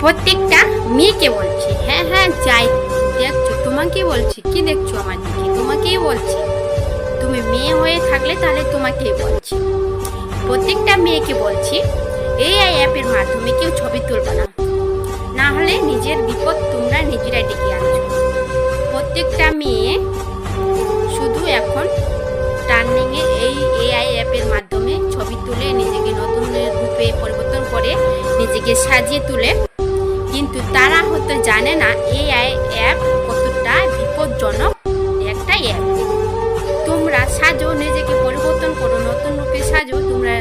প্রত্যেকটা মেয়েকে বলছি। হ্যাঁ হ্যাঁ যাই। দেখছ তোমাকে বলছি। কি দেখছ আমার দিকে? তোমাকেই বলছি। তুমি মেয়ে হয়ে থাকলে তাহলে তোমাকেই বলছি। প্রত্যেকটা মেয়েকে বলছি, এই আই অ্যাপের মাধ্যমে কেউ ছবি তুলবে না। না হলে নিজের বিপদ তোমরা নিজেরাই ডেকে আনছো। প্রত্যেকটা মেয়ে শুধু এখন টার্নিংয়ে এই এআই অ্যাপের মাধ্যমে ছবি তুলে নিজেকে নতুন রূপে পরিবর্তন করে নিজেকে সাজিয়ে তুলে কিন্তু তারা হয়তো জানে না এআই অ্যাপ কতটা বিপজ্জনক। একটা অ্যাপ তোমরা সাজো, নিজেকে পরিবর্তন করো, নতুন রূপে সাজো, তোমরা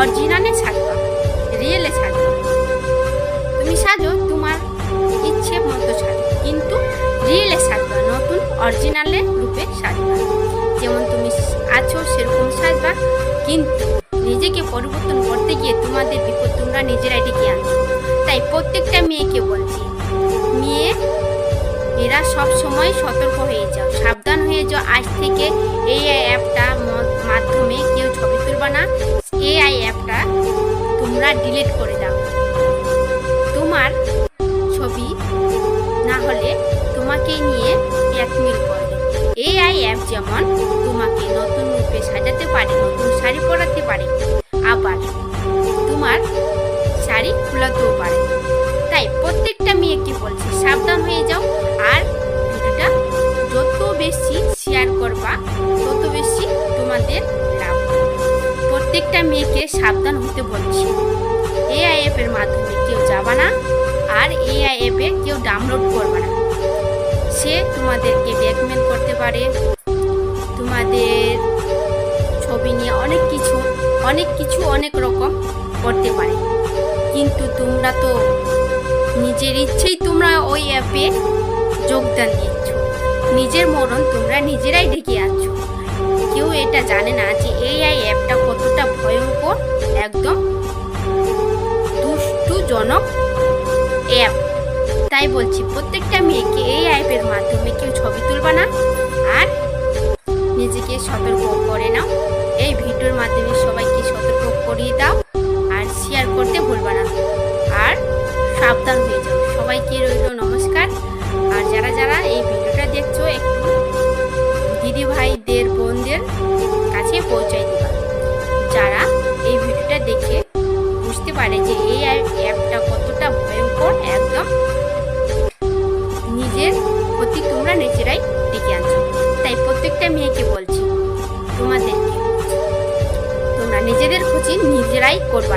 অরিজিনালে সাজবা রিয়েলে সাজবা তুমি সাজো, তোমার ইচ্ছে মতো সাজো, কিন্তু রিয়েলে সাজবা, নতুন অরিজিনালে রূপে সাজবা। যেমন তুমি আছো, সেরকম সাজবা, কিন্তু নিজেকে পরিবর্তন করতে গিয়ে তোমাদের বিপদ তোমরা নিজেরাই ডেকে আনছো তাই প্রত্যেকটা মেয়েকে বলছি, মেয়ে, এরা সব সময় সতর্ক হয়ে যাও। সাবধান হয়ে যাও। আজ থেকে এই অ্যাপটা মাধ্যমে কেউ ছবি তুলবা না। এআই অ্যাপটা তোমরা ডিলিট করে দাও। তোমার ছবি না হলে তোমাকে নিয়ে ব্ল্যাকমেল করবে এআই অ্যাপ যেমন তোমাকে নতুন রূপে সাজাতে পারে, নতুন শাড়ি পরাতে পারে, আবার তোমার শাড়ি খোলাতেও প্রত্যেকটা মেয়েকে বলছি? সাবধান হয়ে যাও। আর ভিডিওটা যত বেশি শেয়ার করবা, তত বেশি তোমাদের লাভ প্রত্যেকটা মেয়েকে সাবধান হতে বলছি। এআই অ্যাপের মাধ্যমে কেউ যাবা না, আর এআই অ্যাপে কেউ ডাউনলোড করবে না। সে তোমাদেরকে ব্ল্যাকমেল করতে পারে। তোমাদের ছবি নিয়ে অনেক কিছু অনেক কিছু অনেক রকম করতে পারে। কিন্তু তোমরা তো নিজের ইচ্ছেই তোমরা ওই অ্যাপে যোগদান দিচ্ছ। নিজের মরণ তোমরা নিজেরাই ডেকে আনছো। কেউ এটা জানে না যে এআই অ্যাপটা কতটা ভয়ঙ্কর, একদম দুষ্টুজনক অ্যাপ। তাই বলছি, প্রত্যেকটা মেয়েকে এই অ্যাপের মাধ্যমে কেউ ছবি তুলবা না। আর নিজেকে সতর্ক পারে যে এই অ্যাপটা কতটা ভয়ঙ্কর, একদম নিজের ক্ষতি তোমরা নিজেরাই ডেকে আনছো। তাই প্রত্যেকটা মেয়েকে বলছি, তোমাদেরকে, তোমরা নিজেদের খুঁজি নিজেরাই করবা